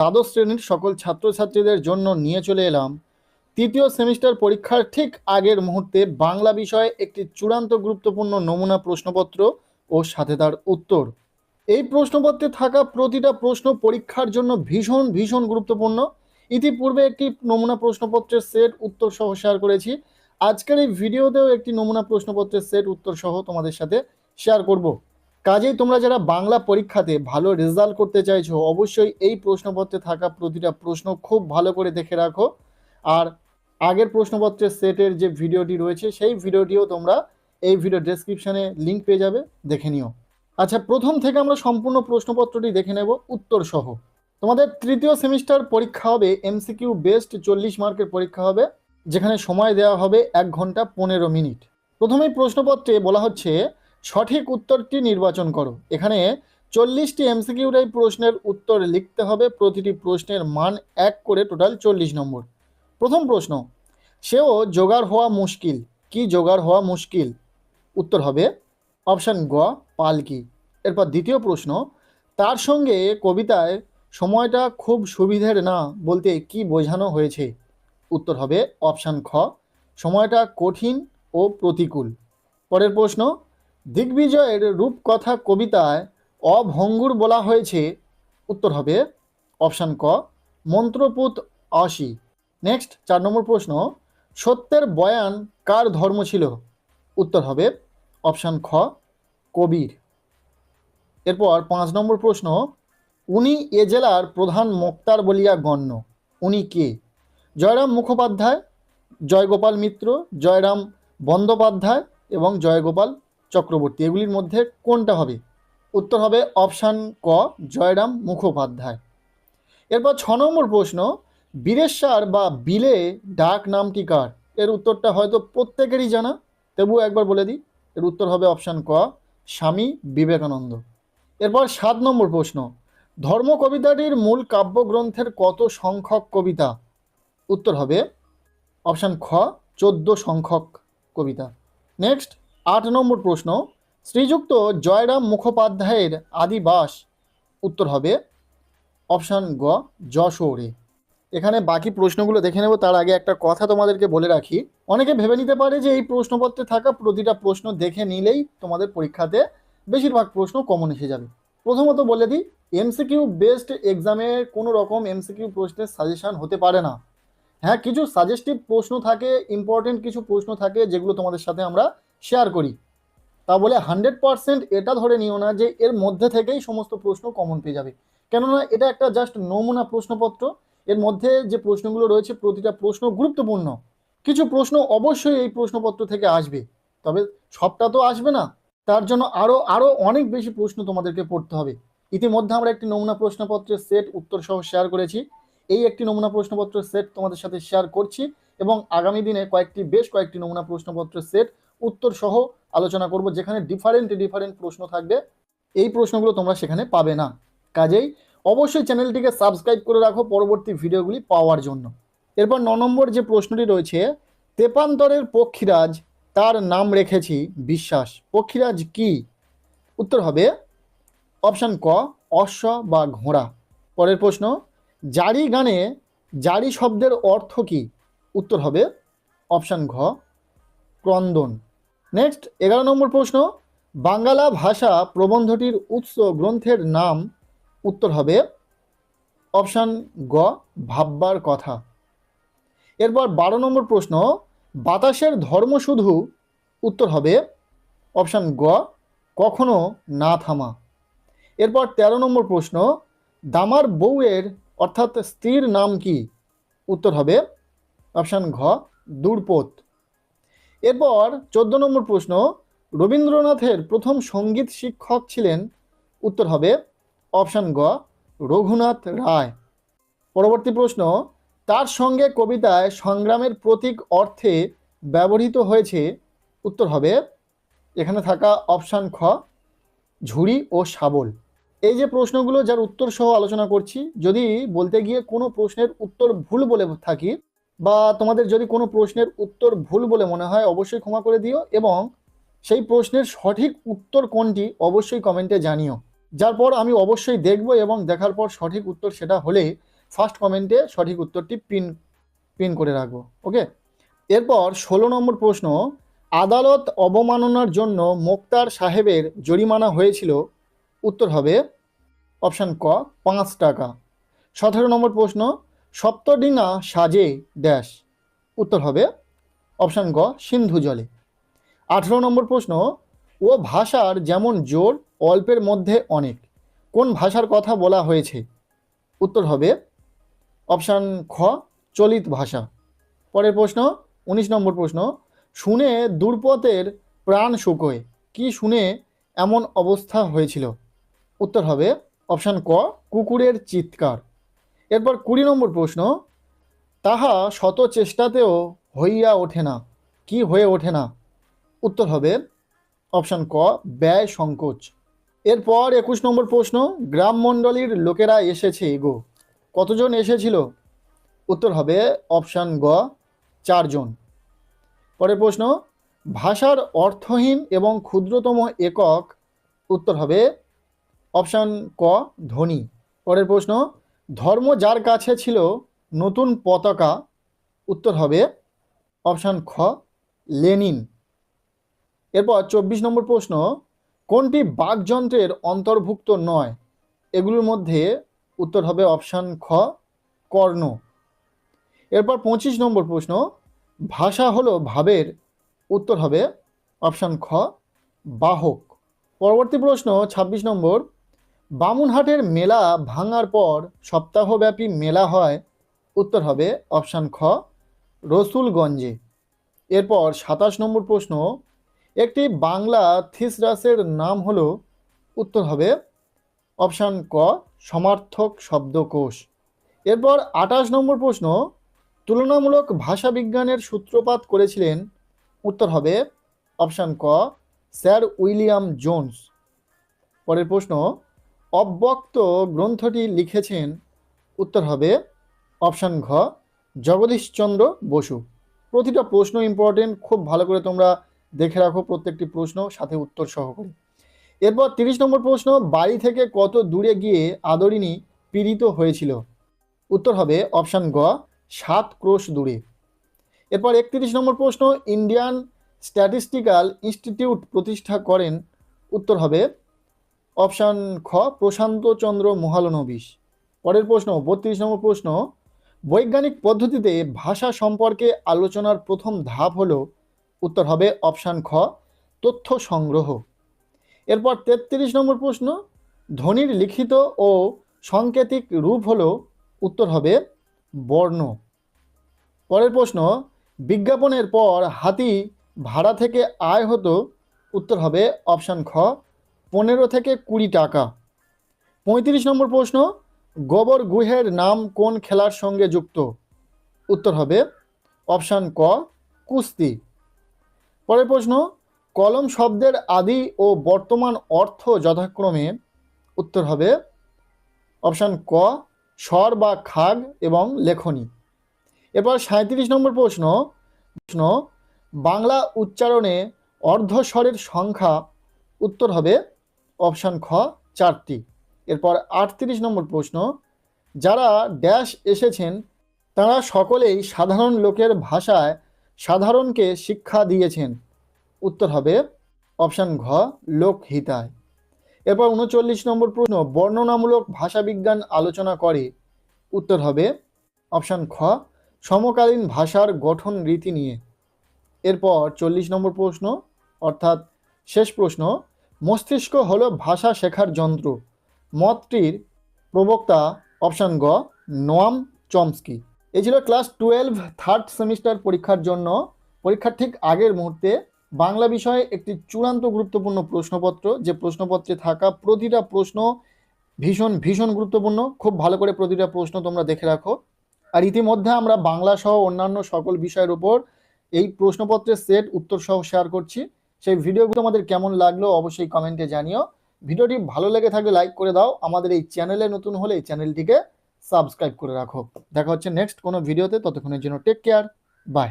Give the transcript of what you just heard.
দ্বাদশ শ্রেণির সকল ছাত্রছাত্রীদের জন্য নিয়ে চলে এলাম। তৃতীয় সেমিস্টার পরীক্ষার ঠিক আগের মুহূর্তে বাংলা বিষয়ে একটি চূড়ান্ত গুরুত্বপূর্ণ নমুনা প্রশ্নপত্র ও সাথে তার উত্তর। এই প্রশ্নপত্রে থাকা প্রতিটা প্রশ্ন পরীক্ষার জন্য ভীষণ ভীষণ গুরুত্বপূর্ণ। ইতিপূর্বে একটি নমুনা প্রশ্নপত্রের সেট উত্তর সহ শেয়ার করেছি। আজকের এই ভিডিওতেও একটি নমুনা প্রশ্নপত্রের সেট উত্তর সহ তোমাদের সাথে শেয়ার করব। কাজেই তোমরা যারা বাংলা পরীক্ষাতে ভালো রেজাল্ট করতে চাইছো, অবশ্যই এই প্রশ্নপত্রে থাকা প্রতিটা প্রশ্ন খুব ভালো করে দেখে রাখো। আর আগের প্রশ্নপত্রের সেটের যে ভিডিওটি রয়েছে, সেই ভিডিওটিও তোমরা এই ভিডিও ডেসক্রিপশানে লিংক পেয়ে যাবে, দেখে নিও। আচ্ছা প্রথম থেকে আমরা সম্পূর্ণ প্রশ্নপত্রটি দেখে নেব উত্তর সহ। তোমাদের তৃতীয় সেমিস্টার পরীক্ষা হবে এমসিকিউ বেস্ট চল্লিশ মার্কের পরীক্ষা হবে, যেখানে সময় দেওয়া হবে এক ঘণ্টা পনেরো মিনিট। প্রথমেই প্রশ্নপত্রে বলা হচ্ছে সঠিক উত্তরটি নির্বাচন করো। এখানে চল্লিশটি এমসিকিউ এই প্রশ্নের উত্তর লিখতে হবে। প্রতিটি প্রশ্নের মান এক করে টোটাল চল্লিশ নম্বর। প্রথম প্রশ্ন, সেও জোগাড় হওয়া মুশকিল। কি জোগাড় হওয়া মুশকিল? উত্তর হবে, অপশান গ, পালকি। এরপর দ্বিতীয় প্রশ্ন, তার সঙ্গে কবিতায় সময়টা খুব সুবিধের না বলতে কি বোঝানো হয়েছে? উত্তর হবে, অপশান খ, সময়টা কঠিন ও প্রতিকূল। পরের প্রশ্ন দিগ্বিজয়ের রূপকথা কবিতায় অভঙ্গুর বলা হয়েছে। উত্তর হবে অপশান ক, মন্ত্রপুত অসি। নেক্সট, চার নম্বর প্রশ্ন, সত্যের বয়ান কার ধর্ম ছিল? উত্তর হবে অপশান খ, কবির। এরপর পাঁচ নম্বর প্রশ্ন, উনি এ জেলার প্রধান মোক্তার বলিয়া গণ্য। উনি কে? জয়রাম মুখোপাধ্যায়, জয়গোপাল মিত্র, জয়রাম বন্দ্যোপাধ্যায় এবং জয়গোপাল চক্রবর্তী। এগুলির মধ্যে কোনটা হবে? উত্তর হবে অপশান ক, জয়রাম মুখোপাধ্যায়। এরপর ছ নম্বর প্রশ্ন বীরেশ্বর বা বিলে ডাক নামটি কার? এর উত্তরটা হয়তো প্রত্যেকেরই জানা, তবুও একবার বলে দিই, এর উত্তর হবে অপশান ক, স্বামী বিবেকানন্দ। এরপর সাত নম্বর প্রশ্ন ধর্ম কবিতাটির মূল কাব্যগ্রন্থের কত সংখ্যক কবিতা? উত্তর হবে অপশান খ, চোদ্দ সংখ্যক কবিতা। নেক্সট আট নম্বর প্রশ্ন, শ্রীযুক্ত জয়রাম মুখোপাধ্যায়ের আদিবাস উত্তর হবে অপশান গ, যশোরে। এখানে বাকি প্রশ্নগুলো দেখে নেব, তার আগে একটা কথা তোমাদেরকে বলে রাখি। অনেকে ভেবে নিতে পারে যে এই প্রশ্নপত্রে থাকা প্রতিটা প্রশ্ন দেখে নিলেই তোমাদের পরীক্ষাতে বেশিরভাগ প্রশ্ন কমন এসে যাবে। প্রথমত বলে দিই এমসিকিউ বেসড এক্সামে কোনো রকম এমসিকিউ প্রশ্নের সাজেশান হতে পারে না। হ্যাঁ কিছু সাজেস্টিভ প্রশ্ন থাকে ইম্পর্টেন্ট কিছু প্রশ্ন থাকে, যেগুলো তোমাদের সাথে আমরা শেয়ার করি। তা বলে হান্ড্রেড পারসেন্ট এটা ধরে নিও না যে এর মধ্যে থেকেই সমস্ত প্রশ্ন কমন পেয়ে যাবে। কেননা এটা একটা জাস্ট নমুনা প্রশ্নপত্র। এর মধ্যে যে প্রশ্নগুলো রয়েছে প্রতিটা প্রশ্ন গুরুত্বপূর্ণ। কিছু প্রশ্ন অবশ্যই এই প্রশ্নপত্র থেকে আসবে। তবে সবটা তো আসবে না। তার জন্য আরও আরও অনেক বেশি প্রশ্ন তোমাদেরকে পড়তে হবে। ইতিমধ্যে আমরা একটি নমুনা প্রশ্নপত্রের সেট উত্তর সহ শেয়ার করেছি। এই একটি নমুনা প্রশ্নপত্রের সেট তোমাদের সাথে শেয়ার করছি এবং আগামী দিনে কয়েকটি, বেশ কয়েকটি নমুনা প্রশ্নপত্রের সেট উত্তর সহ আলোচনা করব, যেখানে ডিফারেন্ট ডিফারেন্ট প্রশ্ন থাকবে। এই প্রশ্নগুলো তোমরা সেখানে পাবে না। কাজেই অবশ্যই চ্যানেলটিকে সাবস্ক্রাইব করে রাখো পরবর্তী ভিডিওগুলি পাওয়ার জন্য। এরপর ন নম্বর যে প্রশ্নটি রয়েছে, তেপান্তরের পক্ষীরাজ তার নাম রেখেছি বিশ্বাস। পক্ষীরাজ কি? উত্তর হবে অপশান ক, অশ্ব বা ঘোড়া। পরের প্রশ্ন, জারি গানে জারি শব্দের অর্থ কি? উত্তর হবে অপশান ঘ, ক্রন্দন। নেক্সট এগারো নম্বর প্রশ্ন বাঙ্গালা ভাষা প্রবন্ধটির উৎস গ্রন্থের নাম, উত্তর হবে অপশান গ, ভাববার কথা। এরপর বারো নম্বর প্রশ্ন, বাতাসের ধর্ম শুধু, উত্তর হবে অপশান গ, কখনো না থামা। এরপর ১৩ নম্বর প্রশ্ন, দামার বউয়ের অর্থাৎ স্ত্রীর নাম কি? উত্তর হবে অপশান ঘ, দূরপোত। এরপর চোদ্দ নম্বর প্রশ্ন, রবীন্দ্রনাথের প্রথম সংগীত শিক্ষক ছিলেন, উত্তর হবে অপশান গ, রঘুনাথ রায়। পরবর্তী প্রশ্ন, তার সঙ্গে কবিতায় সংগ্রামের প্রতীক অর্থে ব্যবহৃত হয়েছে, উত্তর হবে এখানে থাকা অপশান খ, ঝুড়ি ও শাবল। এই যে প্রশ্নগুলো যার উত্তর সহ আলোচনা করছি, যদি বলতে গিয়ে কোনো প্রশ্নের উত্তর ভুল বলে থাকি বা তোমাদের যদি কোনো প্রশ্নের উত্তর ভুল বলে মনে হয়, অবশ্যই ক্ষমা করে দিও এবং সেই প্রশ্নের সঠিক উত্তর কোনটি অবশ্যই কমেন্টে জানিও। যার পর আমি অবশ্যই দেখব এবং দেখার পর সঠিক উত্তর সেটা হলে ফার্স্ট কমেন্টে সঠিক উত্তরটি পিন পিন করে রাখব ওকে এরপর ষোলো নম্বর প্রশ্ন, আদালত অবমাননার জন্য মোক্তার সাহেবের জরিমানা হয়েছিল? উত্তর হবে অপশান ক, পাঁচ টাকা। সতেরো নম্বর প্রশ্ন সপ্তডিঙা সাজে ড্যাশ উত্তর হবে অপশান গ, সিন্ধু জলে। আঠেরো নম্বর প্রশ্ন, ও ভাষার যেমন জোর অল্পের মধ্যে অনেক, কোন ভাষার কথা বলা হয়েছে? উত্তর হবে অপশান খ, চলিত ভাষা। পরের প্রশ্ন, উনিশ নম্বর প্রশ্ন, শুনে দুর্পথের প্রাণ শুকোয়, কি শুনে এমন অবস্থা হয়েছিল? উত্তর হবে অপশান ক, কুকুরের চিৎকার। এরপর কুড়ি নম্বর প্রশ্ন, তাহা শত চেষ্টাতেও হইয়া ওঠে না। কি হয়ে ওঠে না? উত্তর হবে অপশান ক, ব্যয় সংকোচ। এরপর একুশ নম্বর প্রশ্ন, গ্রাম গ্রামমণ্ডলীর লোকেরা এসেছে গো। কতজন এসেছিল? উত্তর হবে অপশান গ, চারজন। পরের প্রশ্ন, ভাষার অর্থহীন এবং ক্ষুদ্রতম একক, উত্তর হবে অপশান ক, ধ্বনি। পরের প্রশ্ন ধর্ম যার কাছে ছিল নতুন পতাকা, উত্তর হবে অপশান খ, লেনিন। এরপর চব্বিশ নম্বর প্রশ্ন, কোনটি বাকযন্ত্রের অন্তর্ভুক্ত নয়? এগুলোর মধ্যে উত্তর হবে অপশান খ, কর্ণ। এরপর পঁচিশ নম্বর প্রশ্ন, ভাষা হলো ভাবের, উত্তর হবে অপশান খ, বাহক। পরবর্তী প্রশ্ন ২৬ নম্বর বামুনহাটের মেলা ভাঙার পর সপ্তাহব্যাপী মেলা হয়। উত্তর হবে অপশান খ, রসুলগঞ্জে। এরপর সাতাশ নম্বর প্রশ্ন, একটি বাংলা থিসরাসের নাম হলো, উত্তর হবে অপশান ক, সমার্থক শব্দকোষ। এরপর আঠাশ নম্বর প্রশ্ন, তুলনামূলক ভাষা বিজ্ঞানের সূত্রপাত করেছিলেন, উত্তর হবে অপশান ক, স্যার উইলিয়াম জোন্স। পরের প্রশ্ন অব্যক্ত গ্রন্থটি লিখেছেন, উত্তর হবে অপশান ঘ জগদীশচন্দ্র বসু। প্রতিটা প্রশ্ন ইম্পর্টেন্ট খুব ভালো করে তোমরা দেখে রাখো প্রত্যেকটি প্রশ্ন, সাথে উত্তর সহকারে। এরপর তিরিশ নম্বর প্রশ্ন, বাড়ি থেকে কত দূরে গিয়ে আদরিনী পীড়িত হয়েছিল? উত্তর হবে অপশান গ সাত ক্রোশ দূরে। এরপর একত্রিশ নম্বর প্রশ্ন, ইন্ডিয়ান স্ট্যাটিস্টিক্যাল ইনস্টিটিউট প্রতিষ্ঠা করেন, উত্তর হবে অপশান খ, প্রশান্ত চন্দ্র মহালনবিশ। পরের প্রশ্ন, বত্রিশ নম্বর প্রশ্ন, বৈজ্ঞানিক পদ্ধতিতে ভাষা সম্পর্কে আলোচনার প্রথম ধাপ হলো, উত্তর হবে অপশান খ, তথ্য সংগ্রহ। এরপর তেত্রিশ নম্বর প্রশ্ন, ধ্বনির লিখিত ও সাংকেতিক রূপ হলো, উত্তর হবে বর্ণ। পরের প্রশ্ন, বিজ্ঞাপনের পর হাতি ভাড়া থেকে আয় হতো, উত্তর হবে অপশান খ পনেরো থেকে কুড়ি টাকা। পঁয়ত্রিশ নম্বর প্রশ্ন, গোবর গুহের নাম কোন খেলার সঙ্গে যুক্ত? উত্তর হবে অপশান ক, কুস্তি। পরের প্রশ্ন, কলম শব্দের আদি ও বর্তমান অর্থ যথাক্রমে? উত্তর হবে অপশান ক, স্বর বা খাগ এবং লেখনী। এরপর সাঁত্রিশ নম্বর প্রশ্ন প্রশ্ন, বাংলা উচ্চারণে অর্ধস্বরের সংখ্যা? উত্তর হবে অপশান খ, চারটি। এরপর আটত্রিশ নম্বর প্রশ্ন, যারা ড্যাশ এসেছেন, তারা সকলেই সাধারণ লোকের ভাষায় সাধারণকে শিক্ষা দিয়েছেন। উত্তর হবে অপশান ঘ, লোকহিতায়। এরপর উনচল্লিশ নম্বর প্রশ্ন, বর্ণনামূলক ভাষাবিজ্ঞান আলোচনা করে। উত্তর হবে অপশান খ, সমকালীন ভাষার গঠন রীতি নিয়ে। এরপর চল্লিশ নম্বর প্রশ্ন, অর্থাৎ শেষ প্রশ্ন মস্তিষ্ক হলো ভাষা শেখার যন্ত্র। মতটির প্রবক্তা অপশান গ, নোয়াম চমস্কি। এই ছিল ক্লাস টুয়েলভ, থার্ড সেমিস্টার পরীক্ষার জন্য। পরীক্ষার ঠিক আগের মুহূর্তে বাংলা বিষয়ে একটি চূড়ান্ত গুরুত্বপূর্ণ প্রশ্নপত্র, যে প্রশ্নপত্রে থাকা প্রতিটা প্রশ্ন ভীষণ ভীষণ গুরুত্বপূর্ণ। খুব ভালো করে প্রতিটা প্রশ্ন তোমরা দেখে রাখো। আর ইতিমধ্যে আমরা বাংলা সহ অন্যান্য সকল বিষয়ের উপর এই প্রশ্নপত্রের সেট উত্তর সহ শেয়ার করছি। সেই ভিডিওগুলো তোমাদের কেমন লাগল অবশ্যই কমেন্টে জানিও। ভিডিওটি ভালো লেগে থাকলে লাইক করে দাও। আমাদের এই চ্যানেলে নতুন হলে এই চ্যানেলটিকে সাবস্ক্রাইব করে রাখো। দেখা হচ্ছে নেক্সট কোনো ভিডিওতে। ততক্ষণের জন্য টেক কেয়ার বাই